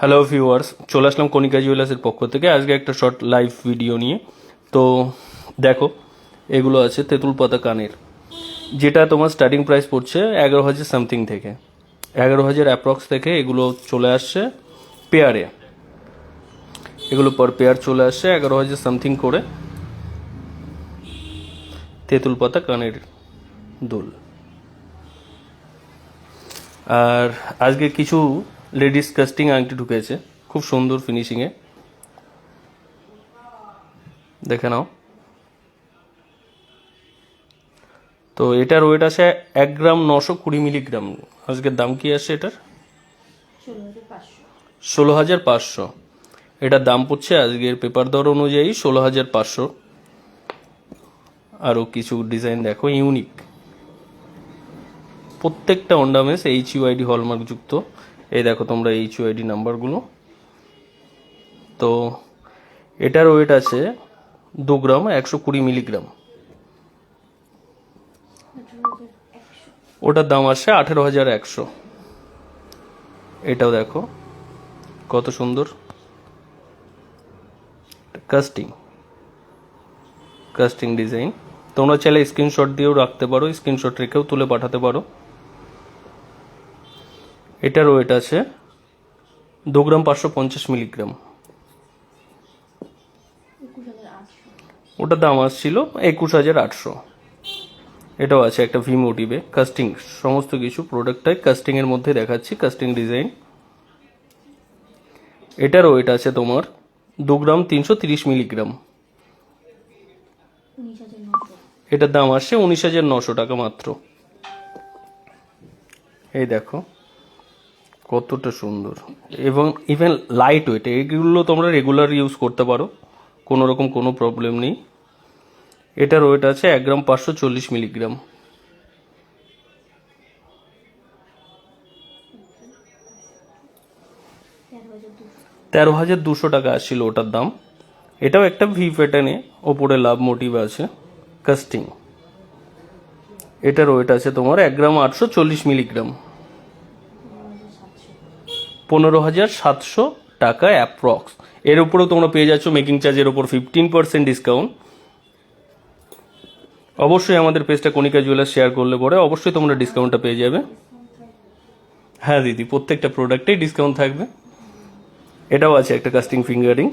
Hello viewers চলে আসলাম কণিকা জুয়েলার্সের পক্ষ থেকে। আজকে একটা শর্ট লাইভ ভিডিও নিয়ে। তো, দেখো, এগুলো আছে তেঁতুল পাতা কানের। যেটা তোমার স্টার্টিং প্রাইস পড়ছে এগারো হাজার সামথিং থেকে। এগারো হাজার অ্যাপ্রক্স থেকে এগুলো চলে আসছে পেয়ারে এগুলো পর পেয়ার চলে আসছে এগারো হাজার সামথিং করে তেঁতুল পাতা কানের দুল। আর আজকে কিছু লেডিস কাস্টিং আংটি ঢুকেছে। খুব সুন্দর ফিনিশিংয়ে দেখে নাও। তো এটার ওয়েট আছে এক গ্রাম নশো কুড়ি মিলিগ্রাম। আজকের দাম কি আছে এটার? ষোলো হাজার পাঁচশো। এটার দাম পড়ছে আজকের পেপার দর অনুযায়ী ষোলো হাজার পাঁচশো। আরও কিছু ডিজাইন দেখো ইউনিক প্রত্যেকটা অন্ডামেস এইচ ইউআইডি হলমার্ক যুক্ত। এই দেখো তোমরা এইচ ইউআইডি নাম্বারগুলো। তো এটার ওয়েট আছে দু গ্রাম, একশো কুড়ি মিলিগ্রাম। ওটার দাম আসে আঠেরো হাজার একশো। এটাও দেখো, কত সুন্দর। কাস্টিং কাস্টিং ডিজাইন তোমরা চাইলে স্ক্রিনশট দিয়েও রাখতে পারো স্ক্রিনশট রেখেও তুলে পাঠাতে পারো। এটার ওয়েট আছে। দু গ্রাম পাঁচশো পঞ্চাশ মিলিগ্রাম। ওটার দাম আসছিল একুশ হাজার আটশো। এটাও আছে একটা ভি মোটিভে কাস্টিং সমস্ত কিছু প্রোডাক্টটাই কাস্টিংয়ের মধ্যে দেখাচ্ছি কাস্টিং ডিজাইন এটার ওয়েট আছে তোমার দু গ্রাম তিনশো তিরিশ মিলিগ্রাম। এটার দাম আসছে উনিশ হাজার নশো টাকা মাত্র। এই দেখো। কতটা সুন্দর। এবং ইভেন লাইট ওয়েট এগুলো তোমরা রেগুলার ইউজ করতে পারো, কোনো রকম কোনো প্রবলেম নেই। এটার ওয়েট আছে এক গ্রাম পাঁচশো চল্লিশ মিলিগ্রাম তেরো হাজার দুশো টাকা আসছিল ওটার দাম। এটাও একটা ভি প্যাটার্নে ওপরে লাভ মোটিভ আছে কাস্টিং এটার ওয়েট আছে তোমার এক গ্রাম আটশো চল্লিশ মিলিগ্রাম পনেরো হাজার সাতশো টাকা অ্যাপ্রক্স এর উপরেও তোমরা পেয়ে যাচ্ছ মেকিং চার্জের উপর ফিফটিন পার্সেন্ট ডিসকাউন্ট অবশ্যই আমাদের পেজটা কণিকা জুয়েলার্স শেয়ার করলে পরে অবশ্যই তোমরা ডিসকাউন্টটা পেয়ে যাবে। হ্যাঁ দিদি, প্রত্যেকটা প্রোডাক্টেই ডিসকাউন্ট থাকবে। এটাও আছে একটা কাস্টিং ফিঙ্গারিং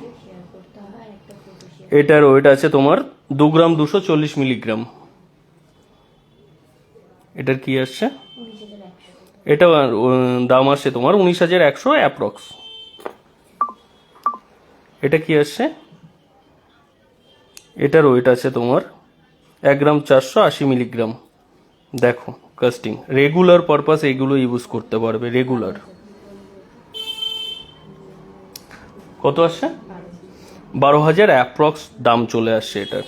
এটার ওয়েট আছে তোমার দু গ্রাম দুশো চল্লিশ মিলিগ্রাম এটার কি আসছে? এটা দাম আসছে তোমার উনিশ হাজার একশো অ্যাপ্রক্স এটা কি আসছে? এটার ওয়েট আছে তোমার এক গ্রাম চারশো আশি মিলিগ্রাম দেখো কাস্টিং রেগুলার পারপাস এগুলো ইউজ করতে পারবে রেগুলার কত আসছে? বারো হাজার অ্যাপ্রক্স দাম চলে আসছে এটার।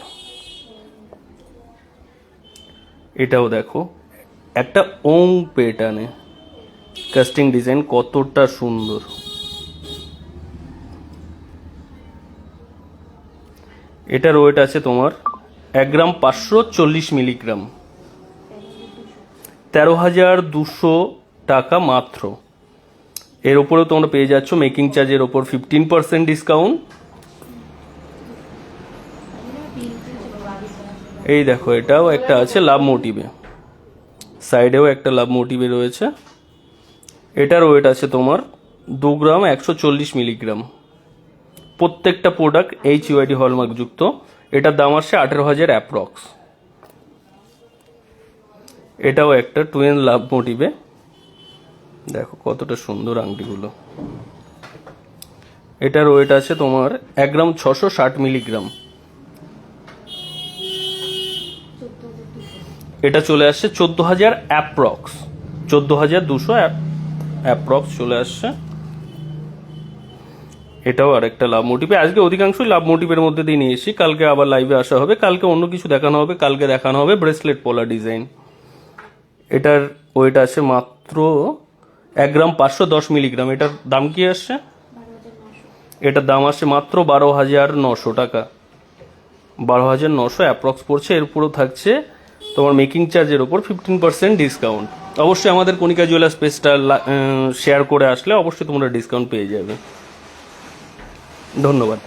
এটাও দেখো, একটা ওং পেটানে কাস্টিং ডিজাইন কতটা সুন্দর। এটার ওয়েট আছে তোমার এক গ্রাম পাঁচশো চল্লিশ মিলিগ্রাম। তেরো হাজার দুশো টাকা মাত্র। এর উপরেও তোমরা পেয়ে যাচ্ছ মেকিং চার্জের ওপর ফিফটিন পার্সেন্ট ডিসকাউন্ট এই দেখো, এটাও একটা আছে লাভ মোটিভে সাইডেও একটা লাভ মোটিভে রয়েছে। এটার ওয়েট আছে তোমার দু গ্রাম একশো চল্লিশ মিলিগ্রাম প্রত্যেকটা প্রোডাক্ট এইচ ইউআইডি হলমার্ক যুক্ত। এটার দাম আসছে আঠেরো হাজার অ্যাপ্রক্স এটাও একটা টুয়েন লাভ মোটিভে দেখো কতটা সুন্দর আংটিগুলো। এটার ওয়েট আছে তোমার এক গ্রাম ছশো ষাট মিলিগ্রাম এটা চলে আসছে চোদ্দ হাজার অ্যাপ্রক্স চোদ্দ হাজার দুশো অ্যাপ্রক্স চলে আসছে। এটাও আরেকটা লাভ মোটিভে আজকে অধিকাংশই লাভ মোটিভের মধ্যে দিয়ে নিয়ে কালকে আবার লাইভে আসা হবে। কালকে অন্য কিছু দেখানো হবে। কালকে দেখানো হবে ব্রেসলেট পলা ডিজাইন এটার ওয়েট আছে মাত্র এক গ্রাম পাঁচশো দশ মিলিগ্রাম এটার দাম কি আসছে? এটার দাম আসছে মাত্র বারো হাজার নশো টাকা। বারো হাজার নশো অ্যাপ্রক্স পড়ছে। এর উপরেও থাকছে তোমার মেকিং চার্জের ওপর ফিফটিন পার্সেন্ট ডিসকাউন্ট অবশ্যই আমাদের কণিকা জুয়েলার্স পেজটা শেয়ার করে আসলে অবশ্যই তোমরা ডিসকাউন্ট পেয়ে যাবে। ধন্যবাদ।